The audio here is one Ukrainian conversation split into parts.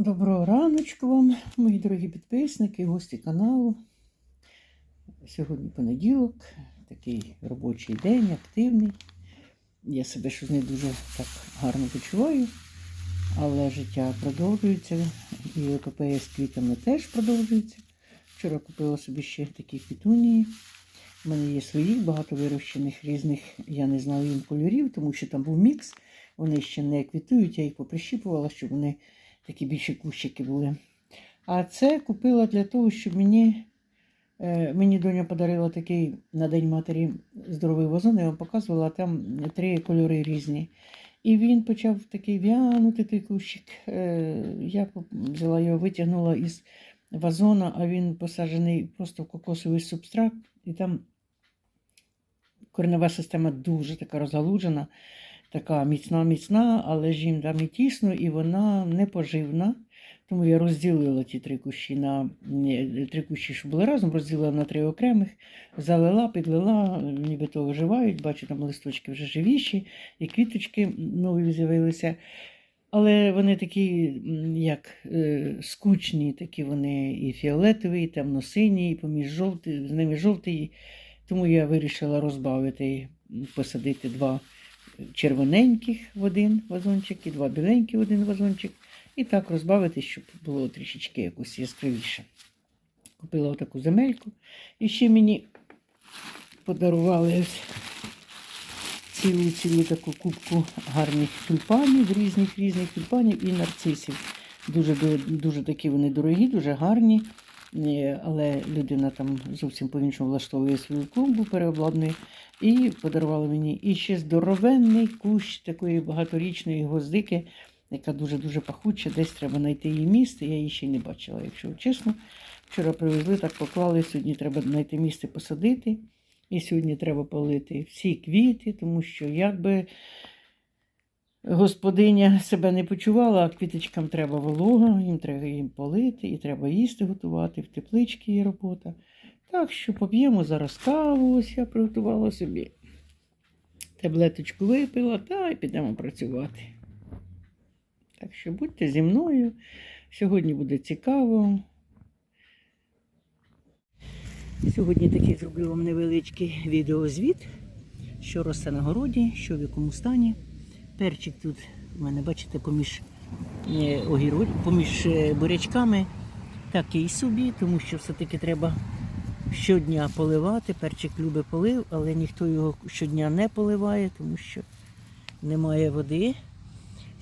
Доброго раночку вам, мої дорогі підписники, гості каналу. Сьогодні понеділок, такий робочий день, активний. Я себе щось не дуже так гарно почуваю, але життя продовжується. І епопея з квітами теж продовжується. Вчора купила собі ще такі пітунії. У мене є своїх багато вирощених різних, я не знаю їм кольорів, тому що там був мікс. Вони ще не квітують, я їх поприщіпувала, щоб вони такі більші кущики були. А це купила для того, щоб мені, е, мені доня подарила такий на День матері здоровий вазон, я вам показувала, там три кольори різні. І він почав такий в'янути той кущик. Е, Я взяла його, витягнула із вазона, а він посаджений просто в кокосовий субстрат, і там коренева система дуже така розгалуджена така міцна, міцна, але ж їм там і тісно, і вона не поживна. Тому я розділила ті три кущі на три кущі, що були разом, розділила на три окремих, залила, підлила, нібито оживають, бачу, там листочки вже живіші, і квіточки нові з'явилися. Але вони такі, як е, скучні, такі вони і фіолетові, і темно-сині, і поміж жовтий, з ними жовтий. Тому я вирішила розбавити, посадити два червоненьких в один вазончик і два біленьких в один вазончик. І так розбавити, щоб було трішечки якось яскравіше. Купила отаку земельку. І ще мені подарували цілу цілу таку кубку гарних тюльпанів, різних різних тюльпанів і нарцисів. Дуже, дуже, такі вони дорогі, дуже гарні. Е, Але людина там зовсім по-іншому влаштовує свою клумбу, переобладнує. І подарувала мені і ще здоровенний кущ такої багаторічної гвоздики, яка дуже-дуже пахуча. Десь треба знайти її місце. Я її ще не бачила, якщо чесно. Вчора привезли, так поклали. Сьогодні треба знайти місце посадити. І сьогодні треба полити всі квіти, тому що якби господиня себе не почувала, а квіточкам треба волога, їм треба їм полити, і треба їсти готувати, в тепличці є робота. Так що поп'ємо зараз каву, ось я приготувала собі. Таблеточку випила, та й підемо працювати. Так що будьте зі мною. Сьогодні буде цікаво. Сьогодні такий зроблю вам невеличкий відеозвіт, що росте на городі, що в якому стані. Перчик тут у мене, бачите, поміж, е, поміж е, бурячками такий собі, тому що все-таки треба щодня поливати. Перчик любить полив, але ніхто його щодня не поливає, тому що немає води,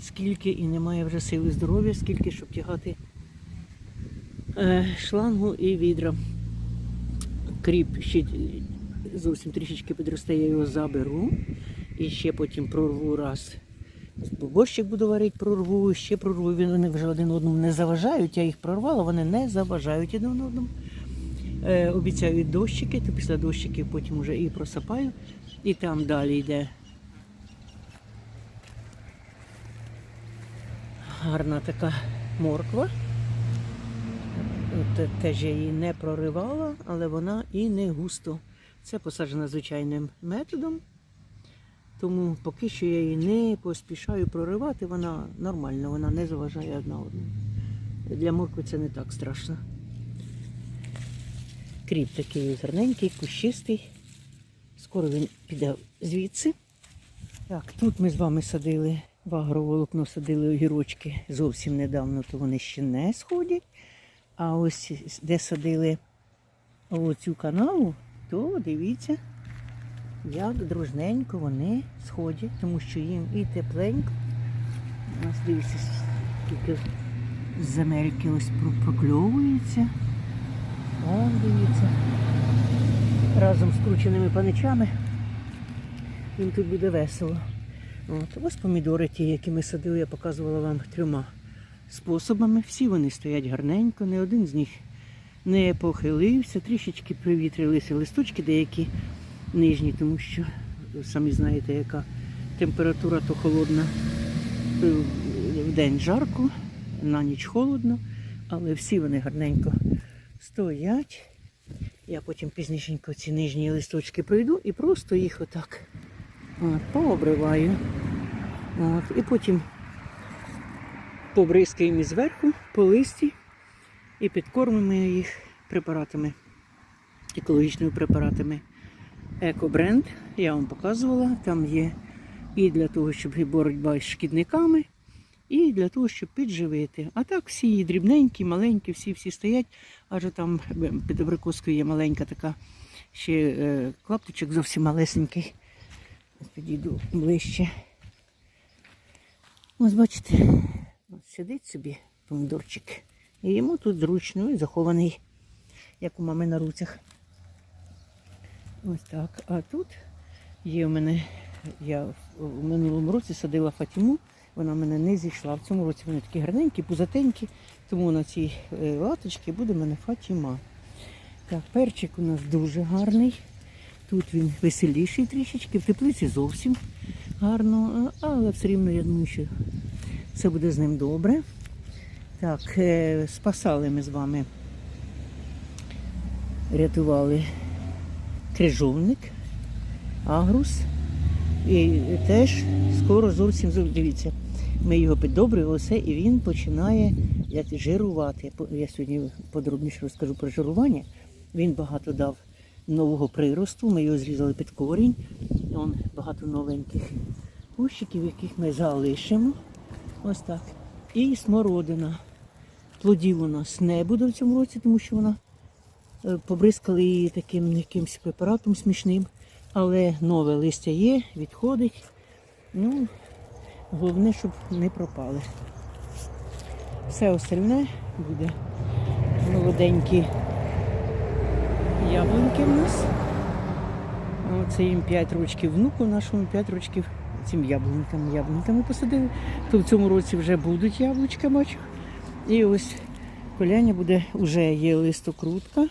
скільки і немає вже сили здоров'я, скільки, щоб тягати е, шлангу і відра. Кріп ще зовсім трішечки підросте, я його заберу. І ще потім прорву раз. Борщик буду варити, прорву, ще прорву. Вони вже один одному не заважають. Я їх прорвала, вони не заважають один одному. Е, обіцяють дощики, то після дощиків потім вже і просапаю. І там далі йде гарна така морква. От, теж я її не проривала, але вона і не густо. Це посаджена звичайним методом. Тому поки що я її не поспішаю проривати, вона нормальна, вона не заважає одна одну. Для моркви це не так страшно. Кріп такий гарненький, кущистий. Скоро він піде звідси. Так, тут ми з вами садили в агроволокно, садили огірочки зовсім недавно, то вони ще не сходять. А ось де садили оцю канаву, то дивіться, як дружненько вони сходять, тому що їм і тепленько. У нас дивіться, скільки з земельки ось прокльовується. Вон дивіться. Разом з крученими паничами. Їм тут буде весело. От, ось помідори ті, які ми садили, я показувала вам трьома способами. Всі вони стоять гарненько, не один з них не похилився, трішечки привітрилися листочки деякі нижні, тому що самі знаєте, яка температура то холодна. В день жарко, на ніч холодно, але всі вони гарненько стоять. Я потім пізнішенько ці нижні листочки пройду і просто їх отак от, пообриваю. От, і потім побризкаємо зверху по листі і підкормимо їх препаратами, екологічними препаратами. Екобренд, я вам показувала, там є і для того, щоб боротьба з шкідниками, і для того, щоб підживити. А так всі дрібненькі, маленькі, всі всі стоять, адже там під абрикоскою є маленька така ще е, клаптичок зовсім малесенький. Підійду ближче. Ось бачите, ось сидить собі помідорчик. І йому тут зручно і захований, як у мами на руцях. Ось так. А тут є у мене, я в минулому році садила Фатіму, вона мене не зійшла. В цьому році вони такі гарненькі, пузатенькі, тому на цій е, латочці буде мене Фатіма. Так, перчик у нас дуже гарний. Тут він веселіший трішечки, в теплиці зовсім гарно, але все рівно я думаю, що все буде з ним добре. Так, е, спасали ми з вами, рятували крижовник, агрус. І теж скоро зовсім дивіться. Ми його піддобрювали все, і він починає як жирувати. Я сьогодні подробніше розкажу про жирування. Він багато дав нового приросту. Ми його зрізали під корінь. Вон багато новеньких кущиків, яких ми залишимо. Ось так. І смородина. Плодів у нас не буде в цьому році, тому що вона е, побризкали її таким якимось препаратом смішним. Але нове листя є, відходить. Ну, головне, щоб не пропали. Все остальне буде молоденькі яблуньки в нас. Оце їм 5 років внуку нашому 5 років цим яблунькам. Яблуньками посадили. То в цьому році вже будуть яблучка, бачу. І ось коляня буде, вже є листокрутка.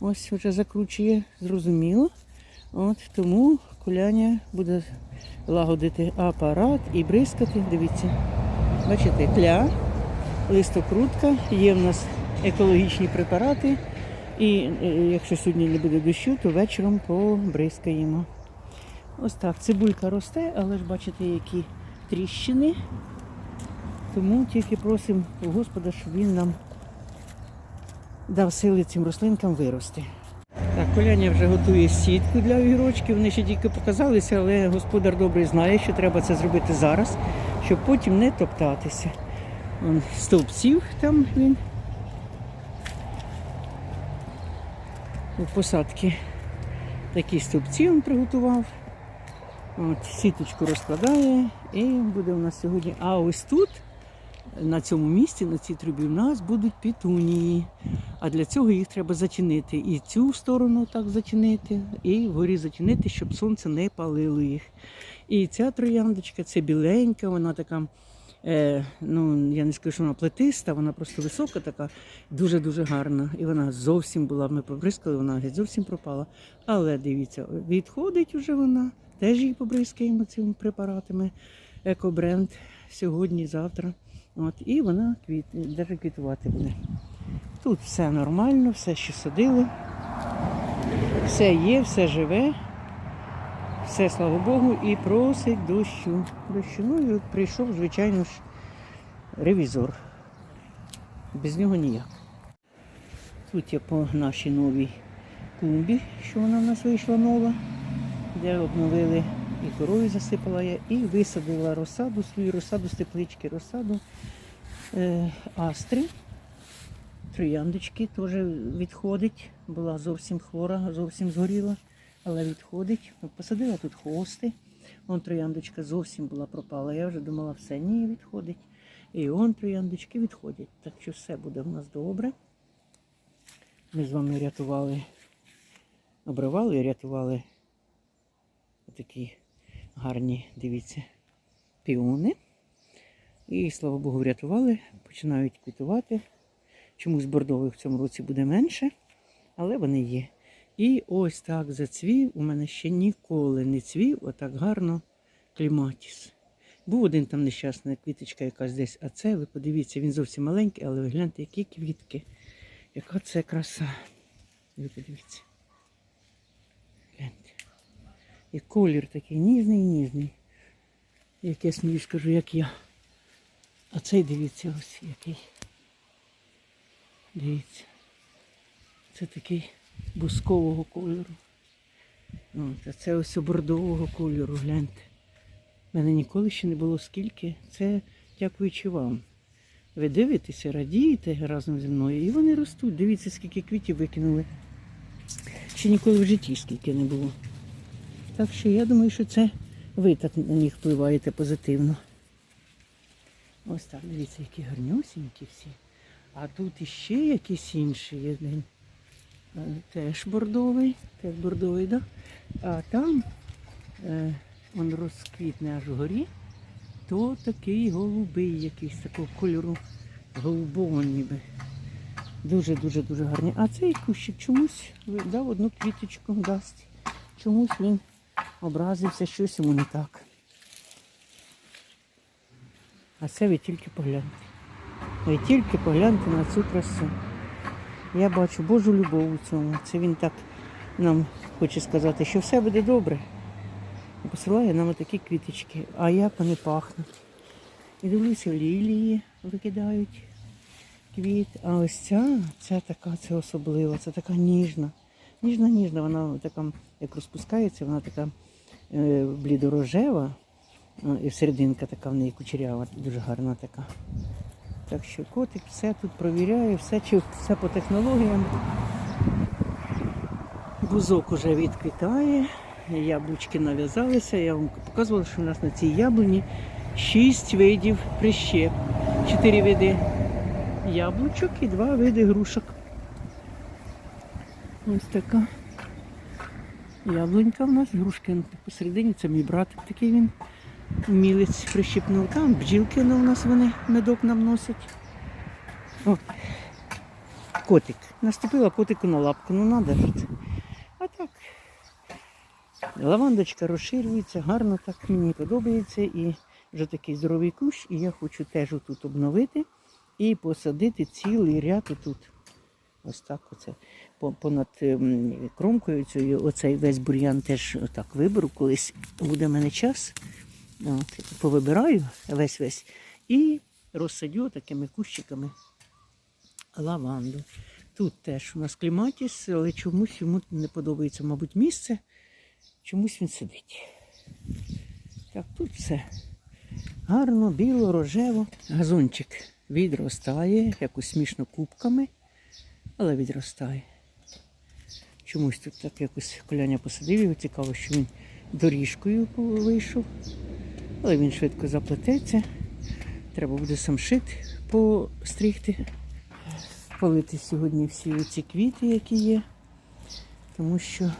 Ось вже закручує, зрозуміло. От тому коляня буде лагодити апарат і бризкати. Дивіться, бачите, кля, листокрутка, є в нас екологічні препарати. І е, якщо сьогодні не буде дощу, то вечором побризкаємо. Ось так. Цибулька росте, але ж бачите, які тріщини. Тому тільки просимо Господа, щоб він нам дав сили цим рослинкам вирости. Так, Коляня вже готує сітку для огірочків. Вони ще тільки показалися, але господар добрий знає, що треба це зробити зараз, щоб потім не топтатися. Вон стовпців там він. У посадки такі стовпці він приготував. От, сіточку розкладає і буде у нас сьогодні. А ось тут, на цьому місці, на цій трубі, у нас будуть пітунії. А для цього їх треба зачинити. І цю сторону так зачинити, і вгорі зачинити, щоб сонце не палило їх. І ця трояндочка, це біленька, вона така. Е, ну, я не скажу, що вона плетиста, вона просто висока така, дуже-дуже гарна. І вона зовсім була, ми побризкали, вона геть зовсім пропала. Але дивіться, відходить уже вона, теж її побризкаємо цими препаратами. Екобренд сьогодні, завтра. От, і вона квіт, даже квітувати буде. Тут все нормально, все, що садили, все є, все живе. Все, слава Богу, і просить дощу. Дощу. Ну і прийшов, звичайно ж, ревізор. Без нього ніяк. Тут я по нашій новій клумбі, що вона в нас вийшла нова, де обновили і корою засипала я, і висадила розсаду, свою розсаду з теплички, розсаду е, астри. Трояндочки теж відходить. Була зовсім хвора, зовсім згоріла, але відходить. Посадила тут хости. Вон трояндочка зовсім була пропала. Я вже думала, все, ні, відходить. І он трояндочки відходять. Так що все буде в нас добре. Ми з вами рятували, обривали і рятували такі гарні, дивіться, піони. І, слава Богу, врятували, починають квітувати. Чомусь бордових в цьому році буде менше, але вони є. І ось так зацвів. У мене ще ніколи не цвів отак гарно кліматіс. Був один там нещасна квіточка якась десь, а це, ви подивіться, він зовсім маленький, але ви гляньте, які квітки. Яка це краса. Ви подивіться. Гляньте. І колір такий ніжний, ніжний. Як я смію скажу, як я. А цей дивіться ось який. Дивіться. Це такий бускового кольору. От, а це ось бордового кольору, гляньте. У мене ніколи ще не було скільки. Це дякуючи вам. Ви дивитеся, радієте разом зі мною, і вони ростуть. Дивіться, скільки квітів викинули. Ще ніколи в житті скільки не було. Так що я думаю, що це ви так на них впливаєте позитивно. Ось так, дивіться, які гарнюсінькі всі. А тут іще якийсь інший один. Е, Теж бордовий, теж бордовий, да? А там е, розквітне аж вгорі, то такий голубий якийсь такого кольору голубого ніби. Дуже-дуже дуже гарний. А цей кущик чомусь дав одну квіточку дасть. Чомусь він образився, щось йому не так. А це ви тільки погляньте. Ви тільки погляньте на цю красу. Я бачу Божу любов у цьому. Це він так нам хоче сказати, що все буде добре. Посилає нам такі квіточки. А як вони пахнуть. І дивлюся, лілії викидають квіт. А ось ця, ця така, це особлива, це така ніжна. Ніжна, ніжна, вона така, як розпускається, вона така е, блідорожева. Ну, І серединка така в неї кучерява, дуже гарна така. Так що котик все тут провіряє, все, чи все по технологіям. Бузок уже відквітає, яблучки нав'язалися. Я вам показувала, що у нас на цій яблуні шість видів прищеп. Чотири види яблучок і два види грушок. Ось така яблунька в нас, грушки посередині, це мій братик такий він. Мілець прищипнув. Там бджілки у нас вони медок нам носять. О, котик. Наступила котику на лапку, ну надо ж це. А так. Лавандочка розширюється, гарно так мені подобається. І вже такий здоровий кущ, і я хочу теж тут обновити і посадити цілий ряд тут. Ось так оце. Понад ем, кромкою цією, оцей весь бур'ян теж отак виберу, колись буде в мене час. От, повибираю весь весь і розсадю такими кущиками лаванду. Тут теж у нас кліматіс, але чомусь йому не подобається, мабуть, місце. Чомусь він сидить. Так, тут все гарно, біло, рожево. Газончик відростає, якось смішно кубками, але відростає. Чомусь тут так якось коляня посадив, його цікаво, що він доріжкою вийшов. Але він швидко заплететься. Треба буде самшит постригти. Полити сьогодні всі ці квіти, які є, тому що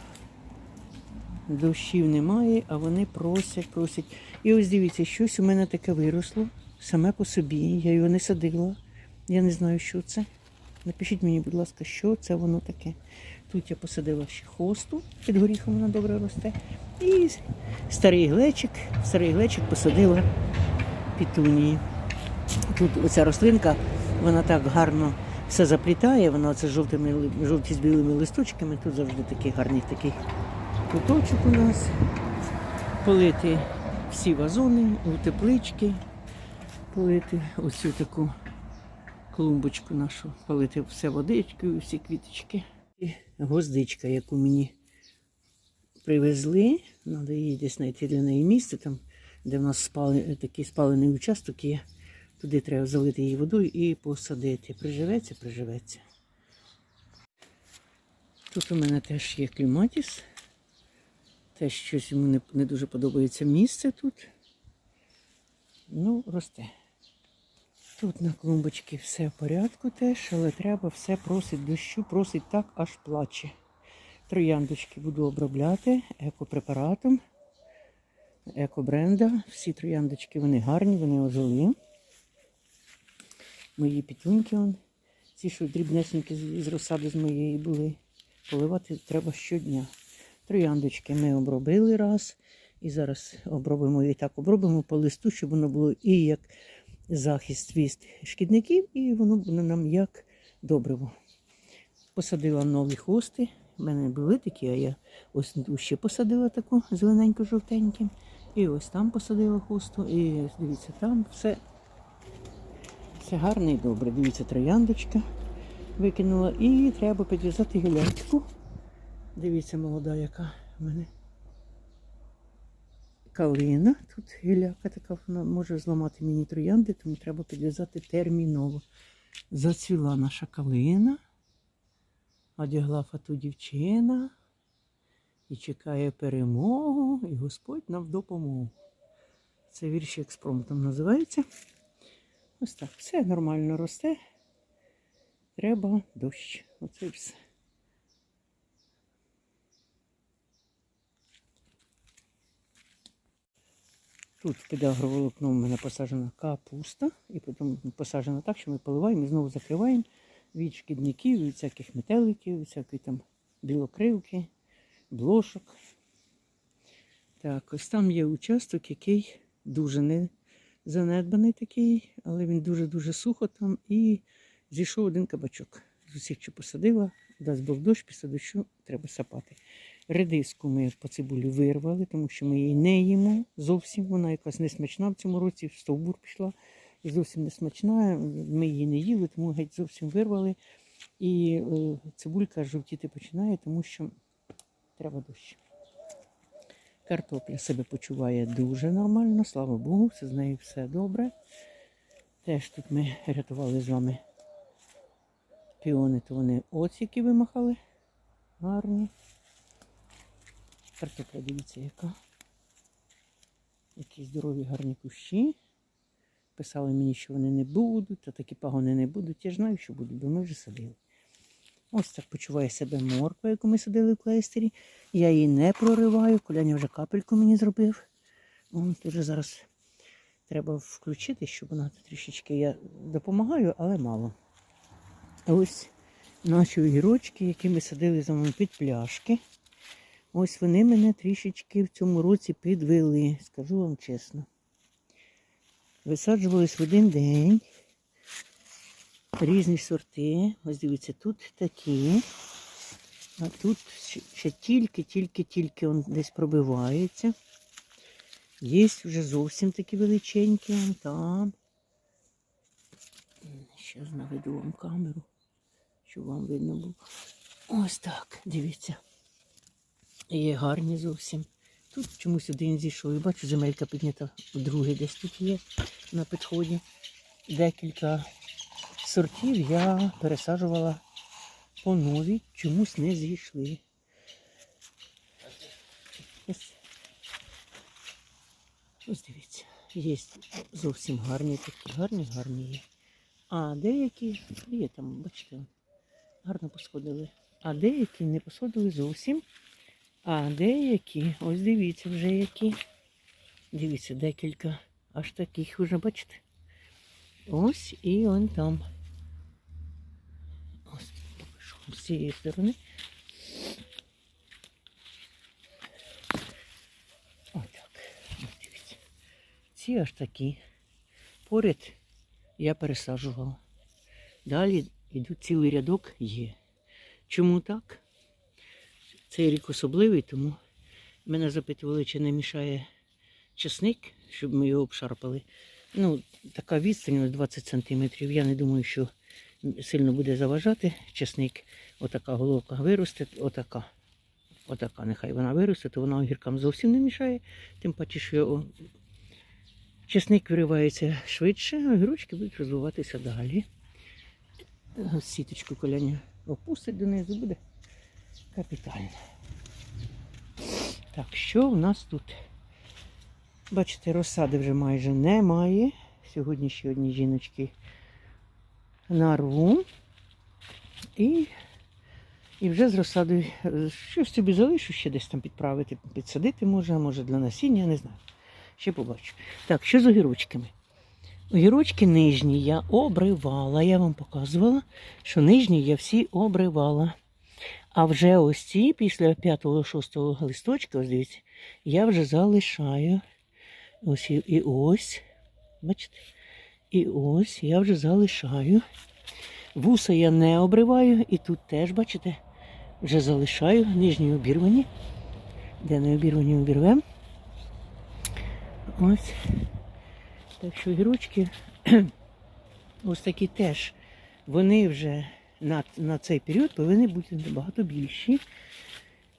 дощів немає, а вони просять, просять. І ось дивіться, щось у мене таке виросло саме по собі. Я його не садила. Я не знаю, що це. Напишіть мені, будь ласка, що це воно таке. Тут я посадила ще хосту, під горіхом вона добре росте. І старий глечик, старий глечик посадила пітунії. Тут оця рослинка, вона так гарно все заплітає, вона це жовтими, жовті з білими листочками. Тут завжди такий гарний такий куточок у нас. Полити всі вазони, у теплички, полити оцю таку клумбочку нашу, полити все водичкою, всі квіточки. І гвоздичка, яку мені привезли. Треба її десь знайти для неї місце, там, де в нас спали, такий спалений участок є. Туди треба залити її водою і посадити. Приживеться, приживеться. Тут у мене теж є кліматіс. Теж щось йому не, не дуже подобається місце тут. Ну, росте. Тут на клумбочці все в порядку теж, але треба все просить дощу, просить так, аж плаче. Трояндочки буду обробляти екопрепаратом, екобренда. Всі трояндочки вони гарні, вони ожили. Мої пітунки, он, ці, що дрібнесенькі з розсади з моєї були. Поливати треба щодня. Трояндочки ми обробили раз. І зараз обробимо і так обробимо по листу, щоб воно було і як захист від шкідників, і воно буде нам як добриво. Посадила нові хости. У мене були такі, а я ось ще посадила таку зелененько-жовтеньку. І ось там посадила хосту. І дивіться, там все Все гарне і добре. Дивіться, трояндочка викинула. І треба підв'язати гілячку. Дивіться, молода, яка в мене. Калина. Тут гіляка така, вона може зламати мені троянди, тому треба підв'язати терміново. Зацвіла наша калина. Одягла фату дівчина і чекає перемогу, і Господь нам допомогу. Це вірш експромтом називається. Ось так. Все нормально росте. Треба дощ. Оце все. Тут під агроволокном у мене посаджена капуста, і потім посаджена так, що ми поливаємо і знову закриваємо від шкідників, від всяких метеликів, всякої там білокривки, блошок. Так, ось там є участок, який дуже не занедбаний такий, але він дуже-дуже сухо там. І зійшов один кабачок. З усіх, що посадила, дасть Бог дощ, після дощу треба сапати. Редиску ми по цибулі вирвали, тому що ми її не їмо зовсім. Вона якась несмачна в цьому році, в стовбур пішла. Зовсім не смачна. Ми її не їли, тому геть зовсім вирвали. І е, цибулька жовтіти починає, тому що треба дощ. Картопля себе почуває дуже нормально, слава Богу, все з нею все добре. Теж тут ми рятували з вами піони, то вони оціки вимахали. Гарні. Картопля, дивіться, яка. Які здорові гарні кущі. Писали мені, що вони не будуть, та такі пагони не будуть. Я ж знаю, що будуть, бо ми вже садили. Ось так почуває себе морква, яку ми садили в клейстері. Я її не прориваю. Коляня вже капельку мені зробив. Тут вже зараз треба включити, щоб вона трішечки я допомагаю, але мало. Ось наші огірочки, які ми садили з вами під пляшки. Ось вони мене трішечки в цьому році підвели, скажу вам чесно. Висаджувались в один день. Різні сорти. Ось дивіться, тут такі. А тут ще- тільки-тільки-тільки он десь пробивається. Є вже зовсім такі величенькі, там. Ще наведу вам камеру, щоб вам видно було. Ось так, дивіться. Є гарні зовсім. Тут чомусь один зійшов. І бачу, земелька піднята. Другий десь тут є на підході. Декілька сортів я пересаджувала по новій, чомусь не зійшли. Ось, ось дивіться, є зовсім гарні такі, гарні, гарні є. А деякі є там, бачите, гарно посходили. А деякі не посходили зовсім. А деякі, ось дивіться вже які. Дивіться, декілька аж таких вже, бачите. Ось і он там. Ось покажу з цієї сторони. Отак. Ось дивіться. Ці аж такі. Поряд я пересаджувала. Далі йдуть цілий рядок є. Чому так? Цей рік особливий, тому мене запитували, чи не мішає чесник, щоб ми його обшарпали. Ну, така відстань ось 20 сантиметрів. Я не думаю, що сильно буде заважати чесник. Отака головка виросте, отака. Отака, нехай вона виросте, то вона огіркам зовсім не мішає. Тим паче, що чесник виривається швидше, а огірочки будуть розвиватися далі. Сіточку коляня опустить донизу, буде капітально. Так, що в нас тут? Бачите, розсади вже майже немає. Сьогодні ще одні жіночки нарву. І, і вже з розсадою щось собі залишу, ще десь там підправити, підсадити може, може для насіння, не знаю. Ще побачу. Так, що з огірочками? Огірочки нижні я обривала. Я вам показувала, що нижні я всі обривала. А вже ось ці після 5-6 листочка, ось дивіться, я вже залишаю. Ось і, ось. Бачите? І ось я вже залишаю. Вуса я не обриваю, і тут теж, бачите, вже залишаю нижні обірвані. Де не обірвані обірвемо. Ось. Так що гірочки ось такі теж. Вони вже на, на цей період повинні бути набагато більші.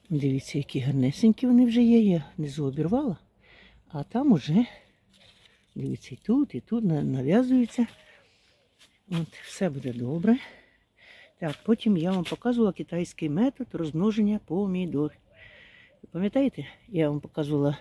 Дивіться, які гарнесенькі вони вже є. Я внизу обірвала. А там уже, дивіться, і тут, і тут нав'язується. От, все буде добре. Так, потім я вам показувала китайський метод розмноження помідор. Пам'ятаєте, я вам показувала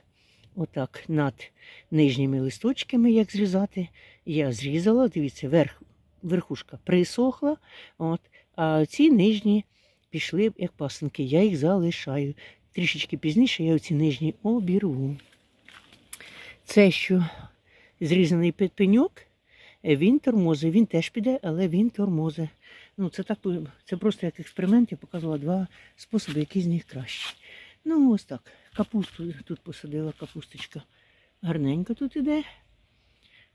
отак над нижніми листочками, як зрізати. Я зрізала, дивіться, верх, верхушка присохла, от, а ці нижні пішли як пасенки. Я їх залишаю. Трішечки пізніше я оці нижні обірву. Це що зрізаний пе- пеньок, е, він тормозить, він теж піде, але він тормозить. Ну, це так, це просто як експеримент, я показувала два способи, який з них кращий. Ну, ось так. Капусту тут посадила, капусточка. Гарненько тут іде.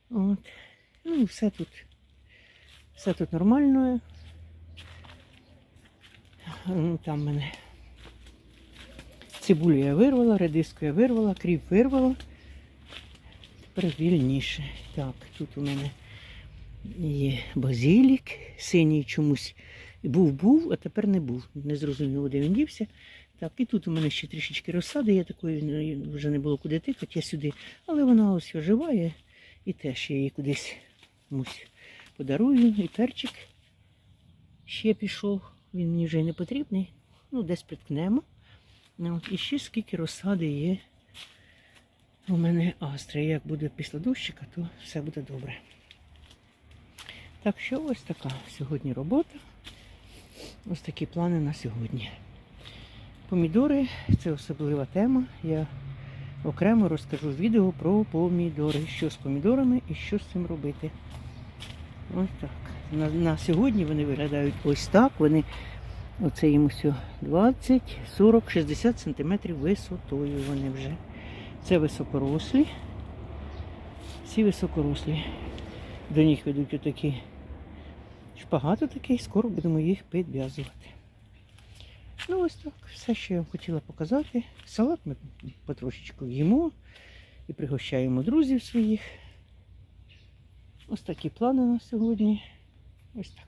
От. Ну, все тут. Все тут нормально. Ну, Там мене цибулю я вирвала, редиску я вирвала, кріп вирвала. Тепер вільніше. Так, тут у мене є базилік, синій чомусь був-був, а тепер не був. Не зрозуміло, де він дівся. Так, і тут у мене ще трішечки розсади, я такої вже не було куди тикати, я сюди. Але вона ось оживає і теж я її кудись комусь подарую. І перчик ще пішов, він мені вже не потрібний. Ну, десь приткнемо. Ну, от, і ще скільки розсади є. У мене астри. Як буде після дощика, то все буде добре. Так що ось така сьогодні робота. Ось такі плани на сьогодні. Помідори це особлива тема. Я окремо розкажу відео про помідори. Що з помідорами і що з цим робити. Ось так. На, на сьогодні вони виглядають ось так. Вони оце їм ось 20, 40, 60 сантиметрів висотою вони вже. Це високорослі. Всі високорослі. До них ведуть отакі шпагати такий, скоро будемо їх підв'язувати. Ну, ось так, все, що я вам хотіла показати. Салат ми потрошечку їмо і пригощаємо друзів своїх. Ось такі плани на сьогодні. Ось так.